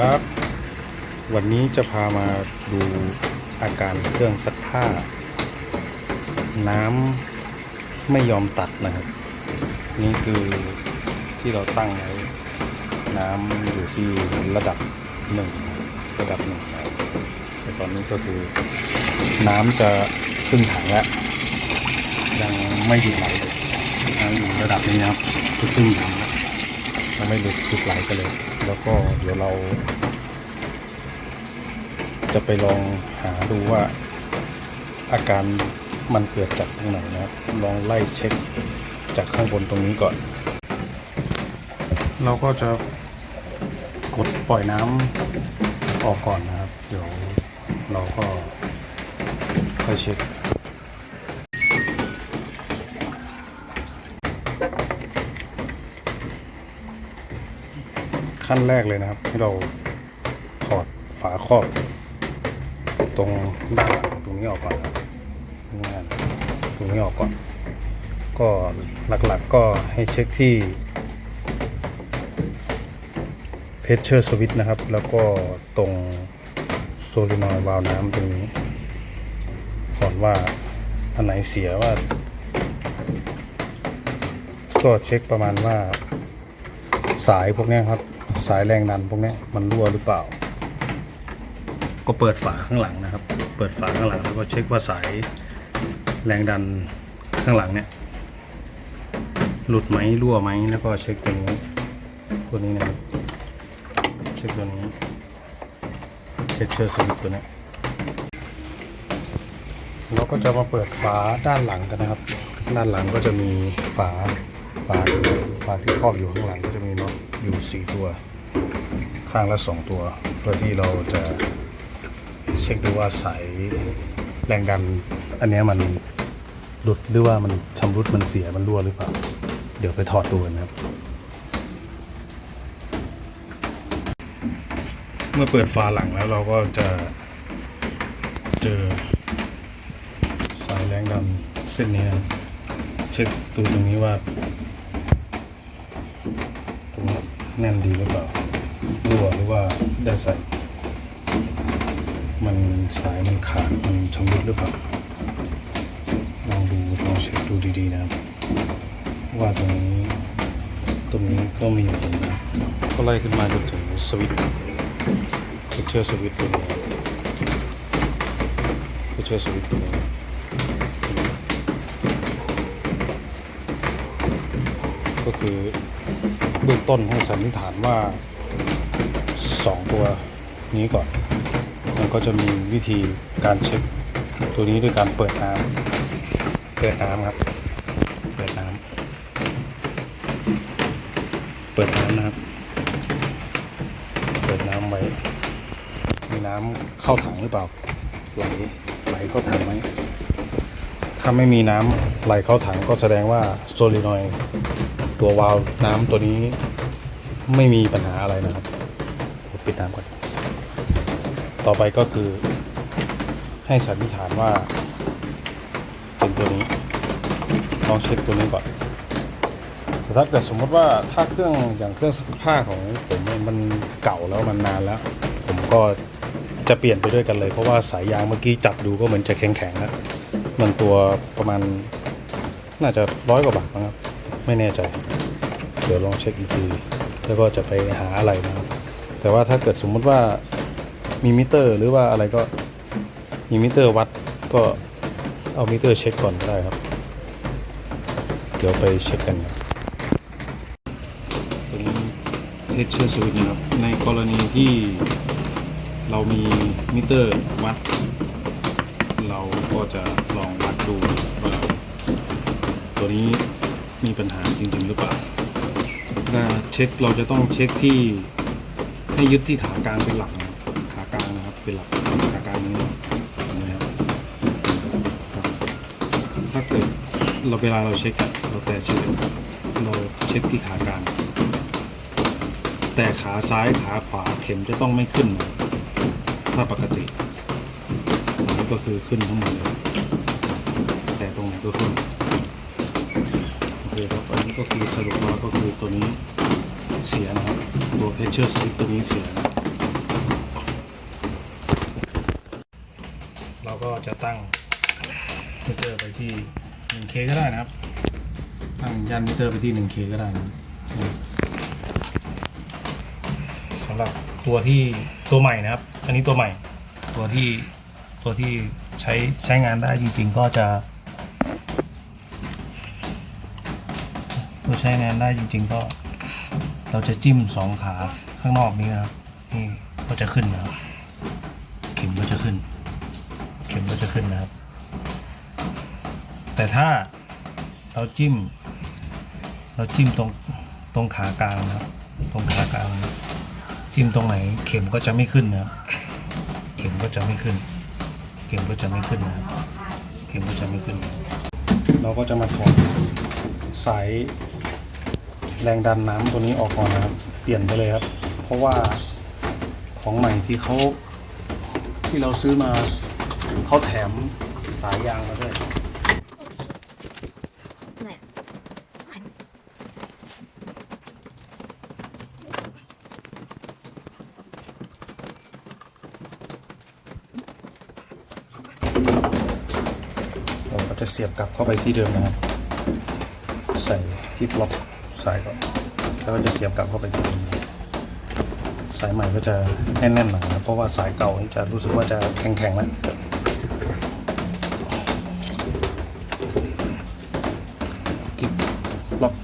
ครับ วันนี้จะพามาดูอาการเครื่องซักผ้า น้ำไม่ยอมตัดนะครับ นี่คือที่เราตั้งไว้น้ำอยู่ที่ระดับหนึ่งระดับหนึ่งนะแต่ตอนนี้ก็คือน้ำจะขึ้นถังแล้วยังไม่หยุดไหลเลยน้ำอยู่ระดับนี้นะครับคือครึ่งถัง ยังไม่หลุดหยุดไหลกันเลย แล้วก็เดี๋ยวเรา จะไปลองหาดูว่า อาการมันเกิดจากตรงไหนนะครับ ลองไล่เช็คจากข้างบนตรงนี้ก่อน เราก็จะกดปล่อยน้ำออกก่อนนะครับ เดี๋ยวเราก็ค่อยเช็ค ขั้นแรกเลยนะครับ ให้เราถอดฝาครอบ ตรงด้านตรงนี้ออกก่อนครับตรงนี้ออกก่อน ก็หลักๆก็ให้เช็คที่เพชเชอร์สวิตนะครับ แล้วก็ตรงโซลินอยวาล์วน้ำตรงนี้ ก่อนว่าอันไหนเสียว่า ก็เช็คประมาณว่าสายพวกนี้ครับ สายแรงดันพวกนี้มันรั่วหรือเปล่า ก็เปิดฝาข้างหลังนะครับ เปิดฝาข้างหลังแล้วก็เช็คว่าสายแรงดันข้างหลังเนี่ยหลุดไหมรั่วไหมแล้วก็เช็คตัวนี้ตัวนี้นะครับเช็คตัวนี้เพชเชอร์สวิตตัวนี้เราก็จะมาเปิดฝาด้านหลังกันนะครับ ด้านหลังก็จะมีฝา ฝาอยู่ฝาที่ครอบอยู่ข้างหลังก็จะมีน็อตอยู่สี่ตัว ข้างละสองตัวเพื่อที่เราจะเช็คดูว่าสายแรงดัน อันนี้มันหลุดหรือว่ามันชำรุดมันเสียมันรั่วหรือเปล่า เดี๋ยวไปถอดดูกันะครับ เมื่อเปิดฝาหลังแล้วเราก็จะเจอสายแรงดันเส้นนี้เช็คดูตรงนี้ว่า แน่นดีหรือเปล่ารั่วหรือว่าได้ใส่ มันสายมันขาดมันชำรุดหรือเปล่าลองดูลองเช็คดูดีๆนะครับ ว่าตรงนี้ตรงนี้ก็มีผลนะก็ไล่ขึ้นมาจนถึงสวิตช์เพชเชอร์สวิตช์ตัวนี้เพชเชอร์สวิตช์ตัวนี้ก็คือ เบื้องต้นให้สันนิษฐานว่าสองตัวนี้ก่อน มันก็จะมีวิธีการเช็คตัวนี้ด้วยการเปิดน้ำเปิดน้ำครับ เปิดน้ำเปิดน้ำนะครับ เปิดน้ำไว้มีน้ำเข้าถังหรือเปล่าไหลไหลเข้าถังไหมถ้าไม่มีน้ำไหลเข้าถังก็แสดงว่าโซลินอย ตัววาล์วน้ำตัวนี้ไม่มีปัญหาอะไรนะครับปิดน้ำก่อน ต่อไปก็คือ ให้สันนิษฐานว่า เป็นตัวนี้ลองเช็คตัวนี้ก่อนแต่ถ้าเกิดสมมติว่าถ้าเครื่องอย่างเครื่องซักผ้าของผมมันเก่าแล้วมันนานแล้ว ผมก็จะเปลี่ยนไปด้วยกันเลย เพราะว่าสายยางเมื่อกี้จับดูก็เหมือนจะแข็งๆแล้วมันตัวประมาณน่าจะร้อยกว่าบาทนะครับ ไม่แน่ใจ เดี๋ยวลองเช็คอีกที แล้วก็จะไปหาอะไรนะครับ แต่ว่าถ้าเกิดสมมุติว่ามีมิเตอร์ หรือว่าอะไรก็มีมิเตอร์วัดก็เอามิเตอร์เช็คก่อนก็ได้ครับ เดี๋ยวไปเช็คกันครับตัวนี้เทสเชอร์สวิตนะครับ ในกรณีที่เรามีมิเตอร์วัด เราก็จะลองวัดดูว่าตัวนี้มีปัญหาจริง ๆ หรือเปล่า ถ้าเช็คเราจะต้องเช็คที่ให้ยึดที่ขากลางเป็นหลักนะครับขากลางนะครับเป็นหลักขากลางนี้นไหมครับถ้าเกิดเราเวลาเราเช็คเราแต่เช็คเราเช็คที่ขากลางแต่ขาซ้ายขาขวาเข็มจะต้องไม่ขึ้น ถ้าปกติอันนี้ก็คือขึ้นทั้งหมดเลยแต่ตรงไหนก็ขึ้น เคครับอันนี้ก็คือสรุปมาก็คือตัวนี้เสียนะครับ ตัวเพชเชอร์สวิตตัวนี้เสียนะเราก็จะตั้งมิเตอร์ไปที่ 1K ก็ได้นะครับ ตั้งยันมิเตอร์ไปที่ 1K ก็ได้นะสำหรับตัวที่ตัวใหม่นะครับ อันนี้ตัวใหม่ ตัวที่ตัวที่ใช้ใช้งานได้จริง ๆ ก็จะ ตัวใช้งานได้จริง ๆ ก็ เราจะจิ้มสองขาข้างนอกนี้นะครับนี่ก็จะขึ้นนะครับ เข็มก็จะขึ้น เข็มก็จะขึ้นนะครับ แต่ถ้าเราจิ้ม เราจิ้มตรงตรงขากลางนะครับ ตรงขากลางนะจิ้มตรงไหน เข็มก็จะไม่ขึ้นนะครับ เข็มก็จะไม่ขึ้น เข็มก็จะไม่ขึ้นนะครับ เข็มก็จะไม่ขึ้น เราก็จะมาถอดสายแรงดันน้ำตัวนี้ออกก่อนนะครับ เปลี่ยนไปเลยครับ เพราะว่าของใหม่ที่เขาที่เราซื้อมาเขาแถมสายยางมาด้วย ไหน เราก็ จะเสียบกลับเข้าไปที่เดิมนะครับใส่กิ๊บล็อกสายก่อนแล้วก็จะเสียบกลับเข้าไปที่เดิมสายใหม่ก็จะแน่นๆหน่อยนะเพราะว่าสายเก่านี่จะรู้สึกว่าจะแข็งๆแล้วกิ๊บล็อก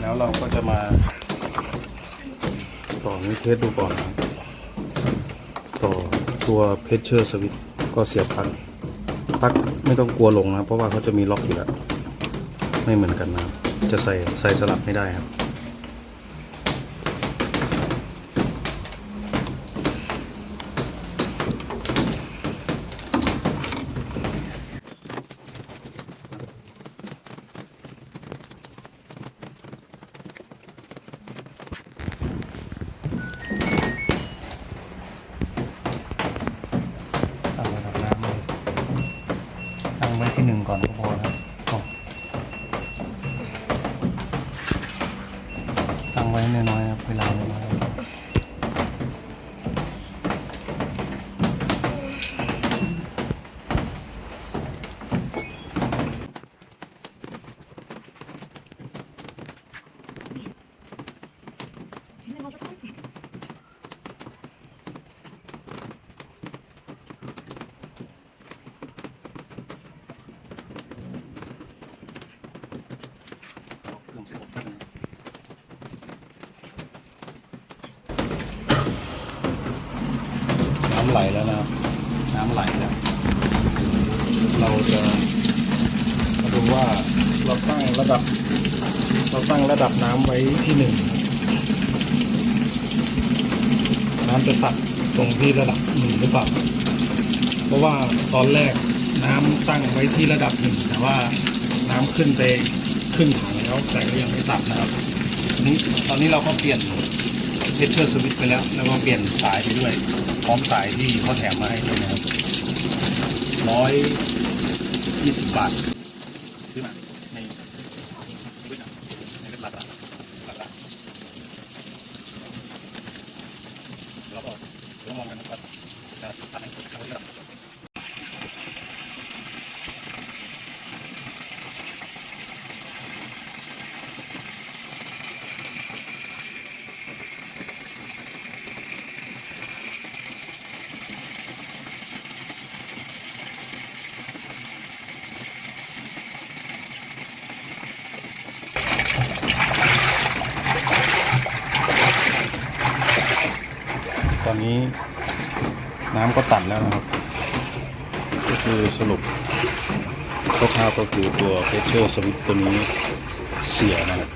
แล้วเราก็จะมาต่อนี้เทสดูก่อนต่อ ตัวเพชเชอร์สวิตก็เสียบปลั๊กปลั๊กไม่ต้องกลัวหลงนะเพราะว่าเขาจะมีล็อกอยู่แล้ว ไม่เหมือนกันนะจะใส่ใส่สลับไม่ได้ครับ ตั้งระดับน้ำเลยตั้ง ไว้ที่หนึ่งก่อนก็พอครับตั้งไว้น้อยๆครับเวลาน้อยๆครับ ไม่เอาจะต้อง เครื่องเสียบตั้งน้ำ ไหลแล้วนะน้ำไหลแล้ว เราจะมาดูว่าเราตั้งระดับ เราตั้งระดับน้ำไว้ที่หนึ่งน้ำจะตัดตรงที่ระดับหนึ่งหรือเปล่า เพราะว่าตอนแรกน้ำตั้งไว้ที่ระดับหนึ่งแต่ว่าน้ำขึ้นไปครึ่งถังแล้วแต่ก็ยังไม่ตัดนะครับทีนี้ตอนนี้เราก็เปลี่ยนเพชเชอร์สวิตไปแล้ว แล้วก็เปลี่ยนสายไปด้วย พร้อมสายที่เขาแถมมาให้ด้วยนะครับร้อยยี่สิบบาทซื้อมาในในเว็บในเว็บลาซาด้า เราก็เรามองกันว่าจะทำให้ทำให้ระดับตอนนี้น้ำ ก็ตัดแล้วนะครับ ก็คือสรุปคร่าวๆก็คือตัวเพชเชอร์สวิตตัวนี้เสียนะครับ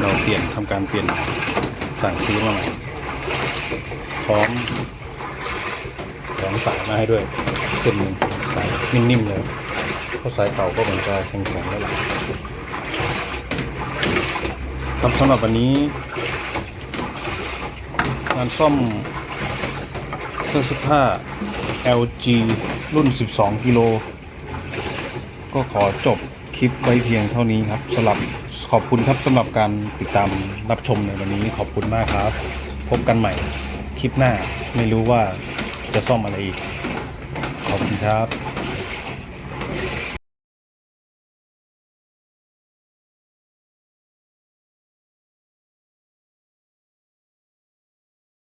เราเปลี่ยนทำการเปลี่ยนสั่งซื้อมาใหม่พร้อมแถมสายมาให้ด้วยเส้นหนึ่งสายนิ่มๆเลยเพราะสายเก่าก็เหมือนจะแข็งๆแล้วล่ะครับสำหรับวันนี้ งานซ่อม เครื่องซักผ้า LG รุ่น 12 กิโล ก็ขอจบคลิปไว้เพียงเท่านี้ครับสำหรับขอบคุณครับสำหรับการติดตามรับชมในวันนี้ขอบคุณมากครับ พบกันใหม่คคลิปหน้าไม่รู้ว่าจะซ่อมอะไรอีก ขอบคุณครับ